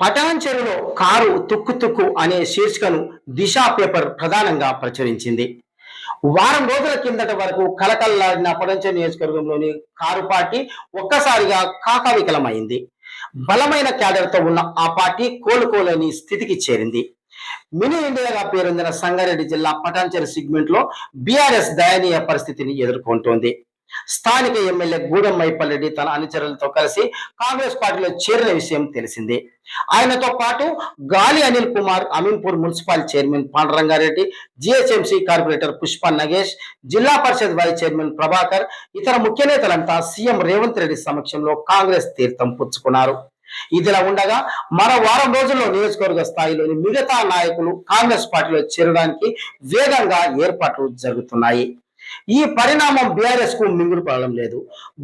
పటాన్ చెరువులో కారు తుక్కు తుక్కు అనే శీర్షికను దిశా పేపర్ ప్రధానంగా ప్రచురించింది. వారం రోజుల కిందట వరకు కలకల్లాడిన పటంచెరు నియోజకవర్గంలోని కారు పార్టీ ఒక్కసారిగా కాకావికలమైంది. బలమైన క్యాడర్తో ఉన్న ఆ పార్టీ కోలుకోలేని స్థితికి చేరింది. మినీ ఇండియాగా పేరొందిన సంగారెడ్డి జిల్లా పటాన్చెరు సిగ్మెంట్లో బీఆర్ఎస్ దయనీయ పరిస్థితిని ఎదుర్కొంటోంది. స్థానిక ఎమ్మెల్యే గూడెం మైపల్లెడ్డి తన అనుచరులతో కలిసి కాంగ్రెస్ పార్టీలో చేరిన విషయం తెలిసిందే. ఆయనతో పాటు Gali Anil Kumar Ameenpur municipal chairman Pandarangareddy GHMC corporator Pushpa Nagesh జిల్లా పరిషత్ వైస్ చైర్మన్ ప్రభాకర్ ఇతర ముఖ్య నేతలంతా సీఎం రేవంత్ రెడ్డి సమక్షంలో కాంగ్రెస్ తీర్థం పుచ్చుకున్నారు. ఇదిలా ఉండగా మరో వారం రోజుల్లో నియోజకవర్గ స్థాయిలోని మిగతా నాయకులు కాంగ్రెస్ పార్టీలో చేరడానికి వేగంగా ఏర్పాట్లు జరుగుతున్నాయి. ఈ పరిణామం బీఆర్ఎస్కు మింగుడు పడడం లేదు.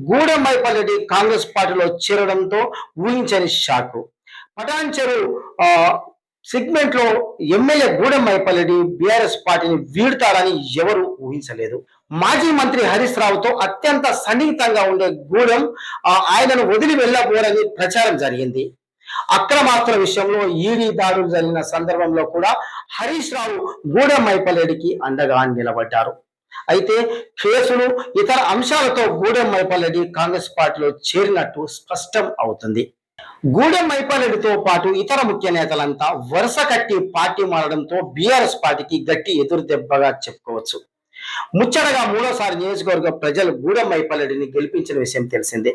గూడెం మైపల్రెడ్డి కాంగ్రెస్ పార్టీలో చేరడంతో ఊహించని షాక్. పటాన్ చెరు సెగ్మెంట్లో ఎమ్మెల్యే గూడెం మైపల్రెడ్డి బీఆర్ఎస్ పార్టీని వీడుతారని ఎవరు ఊహించలేదు. మాజీ మంత్రి హరీష్ రావుతో అత్యంత సన్నిహితంగా ఉండే గూడెం ఆయనను వదిలి వెళ్ళబోరని ప్రచారం జరిగింది. అక్రమాస్తుల విషయంలో ఈడీ దాడులు జరిగిన సందర్భంలో కూడా హరీష్ రావు గూడెం మైపల్రెడ్డికి అండగా నిలబడ్డారు. అయితే కేసులు ఇతర అంశాలతో గూడెం మైపల్రెడ్డి కాంగ్రెస్ పార్టీలో చేరినట్టు స్పష్టం అవుతుంది. గూడెం మైపాలరెడ్డితో పాటు ఇతర ముఖ్య నేతలంతా వరుస కట్టి పార్టీ మారడంతో బీఆర్ఎస్ పార్టీకి గట్టి ఎదురు దెబ్బగా చెప్పుకోవచ్చు. ముచ్చటగా మూడోసారి నియోజకవర్గ ప్రజలు గూడెం మైపాలరెడ్డిని గెలిపించిన విషయం తెలిసిందే.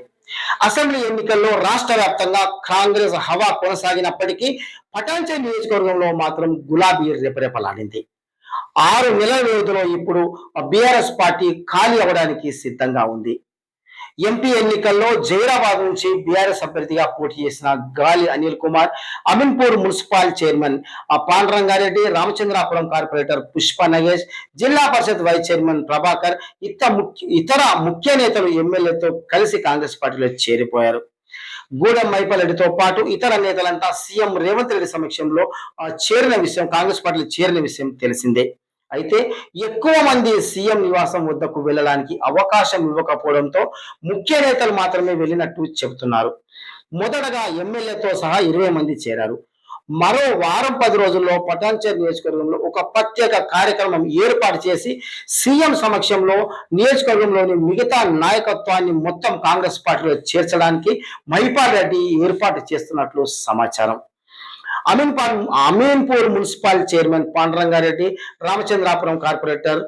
అసెంబ్లీ ఎన్నికల్లో రాష్ట్ర వ్యాప్తంగా కాంగ్రెస్ హవా కొనసాగినప్పటికీ పటాంచే నియోజకవర్గంలో మాత్రం గులాబీ రెపరెపలాడింది. ఆరు నెలల వ్యవధిలో ఇప్పుడు బీఆర్ఎస్ పార్టీ ఖాళీ అవ్వడానికి సిద్ధంగా ఉంది. ఎంపీ ఎన్నికల్లో జైరాబాద్ నుంచి బీఆర్ఎస్ అభ్యర్థిగా పోటీ చేసిన గాలి అనిల్ కుమార్ అమీన్పూర్ మున్సిపల్ చైర్మన్ ఆ రామచంద్రాపురం కార్పొరేటర్ పుష్ప నగేష్ జిల్లా పరిషత్ వైస్ చైర్మన్ ప్రభాకర్ ఇతర ముఖ్య ఇతర ముఖ్య నేతలు ఎమ్మెల్యేతో కలిసి కాంగ్రెస్ పార్టీలో చేరిపోయారు. గూడెం మైపలరెడ్డితో పాటు ఇతర నేతలంతా సీఎం రేవంత్ రెడ్డి సమక్షంలో చేరిన విషయం కాంగ్రెస్ పార్టీలో చేరిన విషయం తెలిసిందే. అయితే ఎక్కువ మంది సీఎం నివాసం వద్దకు వెళ్ళడానికి అవకాశం ఇవ్వకపోవడంతో ముఖ్య నేతలు మాత్రమే వెళ్ళినట్టు చెబుతున్నారు. మొదటగా ఎమ్మెల్యేతో సహా ఇరవై మంది చేరారు. మరో వారం పది రోజుల్లో పటాన్చేర్ నియోజకవర్గంలో ఒక ప్రత్యేక కార్యక్రమం ఏర్పాటు చేసి సీఎం సమక్షంలో నియోజకవర్గంలోని మిగతా నాయకత్వాన్ని మొత్తం కాంగ్రెస్ పార్టీలో చేర్చడానికి మహిపాల్ రెడ్డి ఏర్పాటు చేస్తున్నట్లు సమాచారం. Ameen Ameenpur municipal chairman Pandurangareddy Ramachandrapuram corporator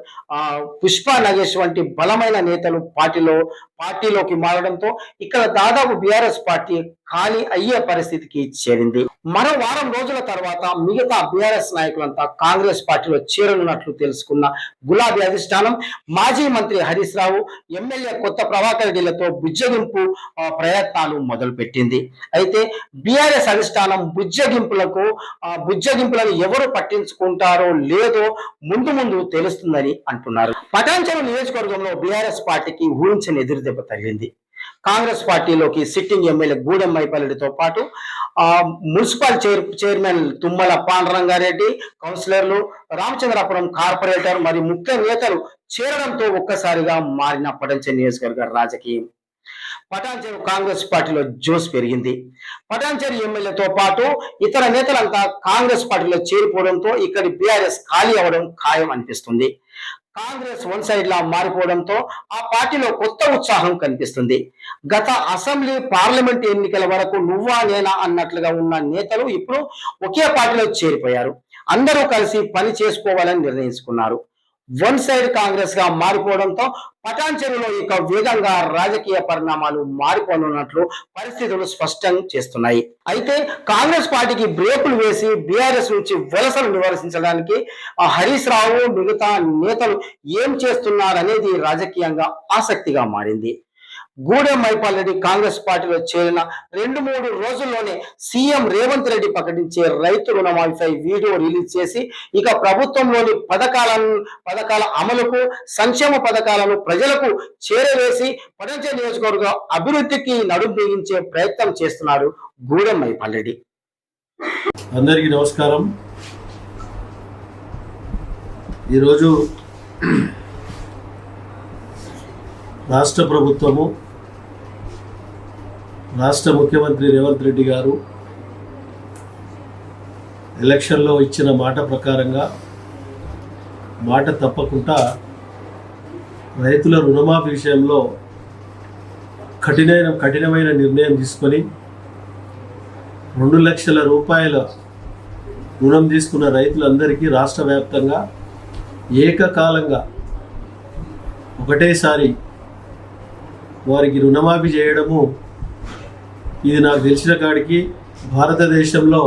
Pushpa Nagesh వంటి బలమైన నేతలు పార్టీలో పార్టీలోకి మారడంతో ఇక్కడ దాదాపు బీఆర్ఎస్ పార్టీ ఖాళీ అయ్యే పరిస్థితికి చేరింది. మరో వారం రోజుల తర్వాత మిగతా బీఆర్ఎస్ నాయకులంతా కాంగ్రెస్ పార్టీలో చేరనున్నట్లు తెలుసుకున్న గులాబీ అధిష్టానం మాజీ మంత్రి హరీష్ రావు ఎమ్మెల్యే కొత్త ప్రభాకర్ రెడ్డిలతో బుజ్జగింపు ప్రయత్నాలు మొదలుపెట్టింది. అయితే బీఆర్ఎస్ అధిష్టానం బుజ్జగింపులకు బుజ్జగింపులను ఎవరు పట్టించుకుంటారో లేదో ముందు ముందు తెలుస్తుందని అంటున్నారు. పటాంచలు నియోజకవర్గంలో బీఆర్ఎస్ పార్టీకి ఊహించని ఎదురుదెబ్బ తగిలింది. కాంగ్రెస్ పార్టీలోకి సిట్టింగ్ ఎమ్మెల్యే గూడెం మైపల్లెడితో పాటు ఆ municipal chair chairman Tummala Pandarangareddy కౌన్సిలర్లు రామచంద్రాపురం కార్పొరేటర్ మరియు ముఖ్య నేతలు చేరడంతో ఒక్కసారిగా మారిన పటంచెరు నియోజకవర్గ రాజకీయం. పటాన్చేరు కాంగ్రెస్ పార్టీలో జోస్ పెరిగింది. పటాన్చేరు ఎమ్మెల్యేతో పాటు ఇతర నేతలంతా కాంగ్రెస్ పార్టీలో చేరిపోవడంతో ఇక్కడి బీఆర్ఎస్ ఖాళీ అవ్వడం ఖాయం అనిపిస్తుంది. కాంగ్రెస్ వన్ సైడ్ లా మారిపోవడంతో ఆ పార్టీలో కొత్త ఉత్సాహం కనిపిస్తుంది. గత అసెంబ్లీ పార్లమెంట్ ఎన్నికల వరకు నువ్వా నేనా అన్నట్లుగా ఉన్న నేతలు ఇప్పుడు ఒకే పార్టీలో చేరిపోయారు. అందరూ కలిసి పని చేసుకోవాలని నిర్ణయించుకున్నారు. వన్ సైడ్ కాంగ్రెస్గా మారిపోవడంతో పటాన్చెరులో ఇక వేగంగా రాజకీయ పరిణామాలు మారిపోనున్నట్లు పరిస్థితులు స్పష్టం చేస్తున్నాయి. అయితే కాంగ్రెస్ పార్టీకి బ్రేకులు వేసి బీఆర్ఎస్ నుంచి వలసలు నివారించడానికి హరీష్ రావు మిగతా నేతలు ఏం చేస్తున్నారనేది రాజకీయంగా ఆసక్తిగా మారింది. గూడెం మైపాల్ రెడ్డి కాంగ్రెస్ పార్టీలో చేరిన రెండు మూడు రోజుల్లోనే సీఎం రేవంత్ రెడ్డి ప్రకటించే రైతు రుణమాఫీపై వీడియో రిలీజ్ చేసి ఇక ప్రభుత్వంలోని పథకాలను పథకాల అమలుకు సంక్షేమ పథకాలను ప్రజలకు చేరవేసి పడంచ నియోజకవర్గ అభివృద్ధికి నడుం బిగించే ప్రయత్నం చేస్తున్నారు గూడెం మైపాల్ రెడ్డి. అందరికీ నమస్కారం. ఈరోజు రాష్ట్ర ప్రభుత్వము రాష్ట్ర ముఖ్యమంత్రి రేవంత్ రెడ్డి గారు ఎలక్షన్లో ఇచ్చిన మాట ప్రకారంగా మాట తప్పకుండా రైతుల రుణమాఫీ విషయంలో కఠినమైన కఠినమైన నిర్ణయం తీసుకొని రెండు లక్షల రూపాయల రుణం తీసుకున్న రైతులందరికీ రాష్ట్ర వ్యాప్తంగా ఏకకాలంగా ఒకటేసారి వారికి రుణమాఫీ చేయడము ఇది నాకు తెలిసిన కాడికి భారతదేశంలో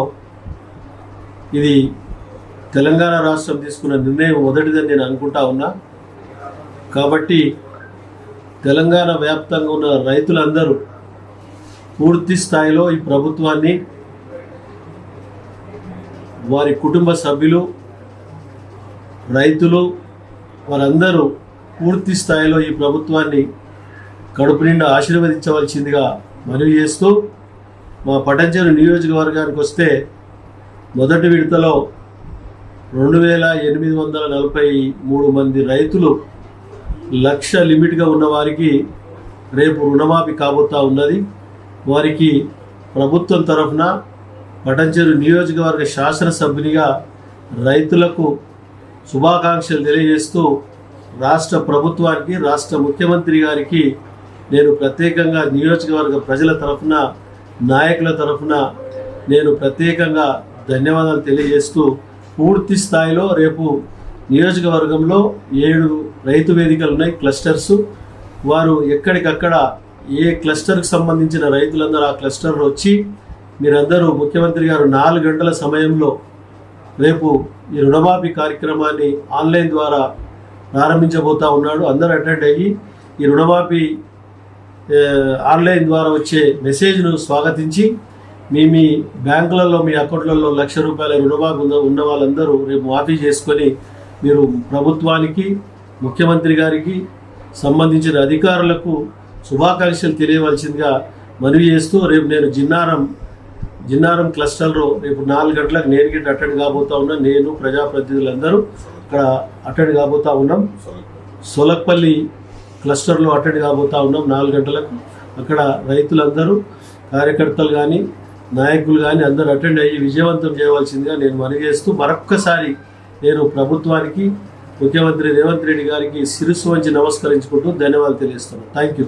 ఇది తెలంగాణ రాష్ట్రం తీసుకున్న నిర్ణయం మొదటిదని నేను అనుకుంటా ఉన్నా. కాబట్టి తెలంగాణ వ్యాప్తంగా ఉన్న రైతులందరూ పూర్తి స్థాయిలో ఈ ప్రభుత్వాన్ని వారి కుటుంబ సభ్యులు రైతులు వారందరూ పూర్తి స్థాయిలో ఈ ప్రభుత్వాన్ని కడుపు నిండా ఆశీర్వదించవలసిందిగా మనవి చేస్తూ మా పటంచెరు నియోజకవర్గానికి వస్తే మొదటి విడతలో రెండు వేల ఎనిమిది వందల నలభై మూడు మంది రైతులు లక్ష లిమిట్గా ఉన్న వారికి రేపు రుణమాఫీ కాబోతా ఉన్నది. వారికి ప్రభుత్వం తరఫున పటంచెరు నియోజకవర్గ శాసనసభ్యునిగా రైతులకు శుభాకాంక్షలు తెలియజేస్తూ రాష్ట్ర ప్రభుత్వానికి రాష్ట్ర ముఖ్యమంత్రి గారికి నేను ప్రత్యేకంగా నియోజకవర్గ ప్రజల తరఫున నాయకుల తరఫున నేను ప్రత్యేకంగా ధన్యవాదాలు తెలియజేస్తూ పూర్తి స్థాయిలో రేపు నియోజకవర్గంలో ఏడు రైతు వేదికలు ఉన్నాయి క్లస్టర్స్. వారు ఎక్కడికక్కడ ఏ క్లస్టర్కి సంబంధించిన రైతులందరూ ఆ క్లస్టర్లో వచ్చి మీరందరూ ముఖ్యమంత్రి గారు నాలుగు గంటల సమయంలో రేపు ఈ రుణమాఫీ కార్యక్రమాన్ని ఆన్లైన్ ద్వారా ప్రారంభించబోతా ఉన్నాడు. అందరూ అటెండ్ అయ్యి ఈ రుణమాఫీ ఆన్లైన్ ద్వారా వచ్చే మెసేజ్ను స్వాగతించి మీ మీ బ్యాంకులలో మీ అకౌంట్లలో లక్ష రూపాయల రుణమాఫీ ఉన్న ఉన్న వాళ్ళందరూ రేపు మాఫీ చేసుకొని మీరు ప్రభుత్వానికి ముఖ్యమంత్రి గారికి సంబంధించిన అధికారులకు శుభాకాంక్షలు తెలియవలసిందిగా మనవి చేస్తూ రేపు నేను జిన్నారం జిన్నారం క్లస్టర్లో రేపు నాలుగు గంటలకు నేను గిట్ట అటెండ్ కాబోతా ఉన్నా. నేను ప్రజాప్రతినిధులందరూ ఇక్కడ అటెండ్ కాబోతా ఉన్నాం. సొలక్పల్లి క్లస్టర్లో అటెండ్ కాబోతా ఉన్నాం నాలుగు గంటలకు. అక్కడ రైతులందరూ కార్యకర్తలు కానీ నాయకులు కానీ అందరూ అటెండ్ అయ్యి విజయవంతం చేయవలసిందిగా నేను మనవి చేస్తూ మరొక్కసారి నేను ప్రభుత్వానికి ముఖ్యమంత్రి రేవంత్ రెడ్డి గారికి శిరస్సు వంచి నమస్కరించుకుంటూ ధన్యవాదాలు తెలియజేస్తున్నాను. Thank you.